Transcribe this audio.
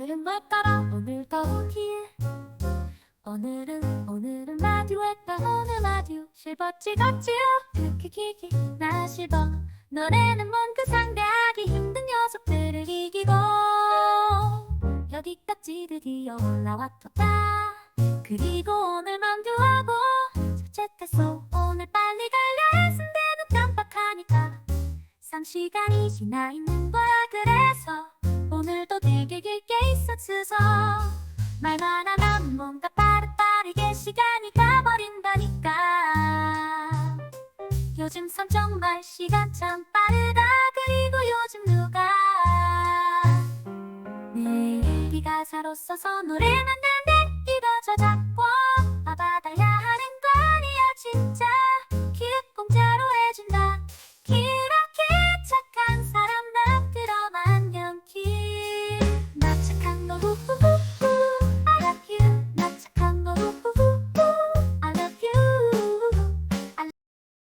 오늘은 뭘까라 오늘 더우길. 오늘은 오늘은 라디오했다 오늘 라디오 실버 찍었지요? 기기 나 실버. 노래는 뭔가 상대하기 힘든 녀석들을 이기고. 여기까지 드디어 올라왔다. 그리고 오늘 만두하고 자책했어 오늘 빨리 갈려 했는데도 깜빡하니까. 3시간이 지나 있는 거야 있었어 말만 하면 뭔가 빠르빠르게 시간이 가버린다니까. 요즘 선 정말 시간 참 빠르다. 그리고 요즘 누가 내 얘기 가 사로 써서 노래만 난데 이거 저작권